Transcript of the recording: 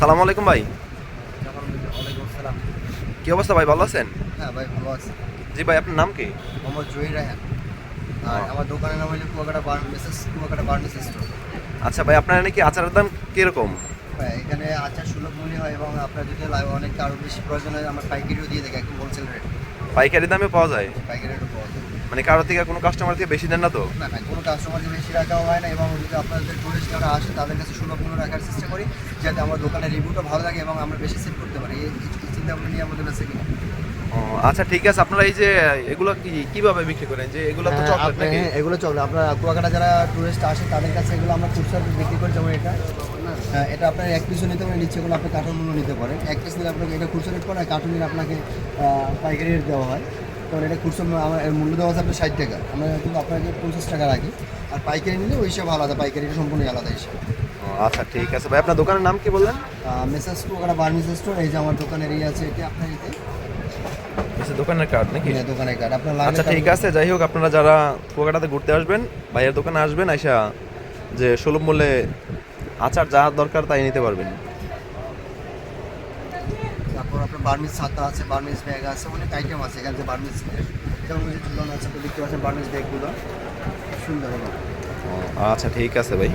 আসসালামু আলাইকুম ভাই। কি অবস্থা ভাই ভালো আছেন? হ্যাঁ ভাই ভালো আছি। জি ভাই আপনার নাম কি? মোহাম্মদ জহির রায়হান। আর আমার দোকানের নাম হলো কুয়াকাটা বার মিসেস কুয়াকাটা বার্নিস স্টোর। আচ্ছা ভাই আপনার নাকি আচারের দাম কীরকম? হ্যাঁ এখানে আচার সুলভ মূল্য হয় এবং আপনার যদি লা- অনেক আরও বেশি প্রয়োজন হয় আমরা পাইকারিও দিয়ে দেখি একদম হোলসেল রেট পাইকারি দামে পাওয়া যায়? পাইকারি রেটও পাওয়া যায়। মানে কারও থেকে কোনো কাস্টমার থেকে বেশি দেন না তো? না না কোনো কাস্টমারকে বেশি রাখাও হয় না এবং যদি আপনাদের টুরিস্ট যারা আসে তাদের কাছে সুলভ মূল্য রাখার চেষ্টা করি যাতে আমার দোকানের রিভিউটা ভালো লাগে এবং আমরা বেশি সেল করতে পারি। এই চিন্তা ভাবনা নিয়ে আমাদের কাছে কিনা? ও, আচ্ছা ঠিক আছে। আপনারা এই যে এগুলো কি কীভাবে বিক্রি করেন? যে এগুলো তো হ্যাঁ, চকলেট আপনি- নাকি? হ্যাঁ, এগুলো চলে আপনার কুয়াকাটা যারা টুরিস্ট আসে তাদের কাছে এগুলো আমরা খুচরা বিক্রি করি যেমন এটা। হ্যাঁ, এটা আপনার এক পিসও নিতে পারেন নিচে কোনো আপনি কার্টুন মূল্য নিতে পারেন। এক পিস নিলে আপনাকে এটা খুচরা রেট পড়ে কার্টুন নিলে আপনাকে পাইকারি রেট দেওয়া হয়। তখন এটা খুচরা মূল্য- আমার মূল্য দেওয়া আছে আপনার ষাট টাকা। আমরা কিন্তু আপনাকে পঞ্চাশ টাকা রাখি। আর পাইকারি নিলে ওই হিসাবে আলাদা পাইকারিটা সম্পূর্ণ আলাদা হিসাব। ও, আচ্ছা ঠিক আছে। ভাই আপনার দোকানের নাম কি বললেন? মেসেজ কুয়াকাটা বার্মিস স্টোর এই যে আমার দোকানের এই আছে এটি আপনার এতে? আচ্ছা দোকানের কার্ড নাকি? হ্যাঁ, দোকানের কার্ড আপনার আচ্ছা ঠিক আছে। যাই হোক আপনারা যারা কুয়াকাটাতে ঘুরতে আসবেন ভাইয়ের দোকানে আসবেন আইসা যে সুলভ মূল্যে আচার যা দরকার তাই নিতে পারবেন। তারপর আপনার বার্মিজ ছাতা আছে বার্মিজ ব্যাগ আছে, অনেক আইটেম আছে এখানে যে বার্মিজ যেমন আছে দেখতে পাচ্ছেন বার্মিজ ব্যাগগুলো সুন্দর আচ্ছা ঠিক আছে ভাই।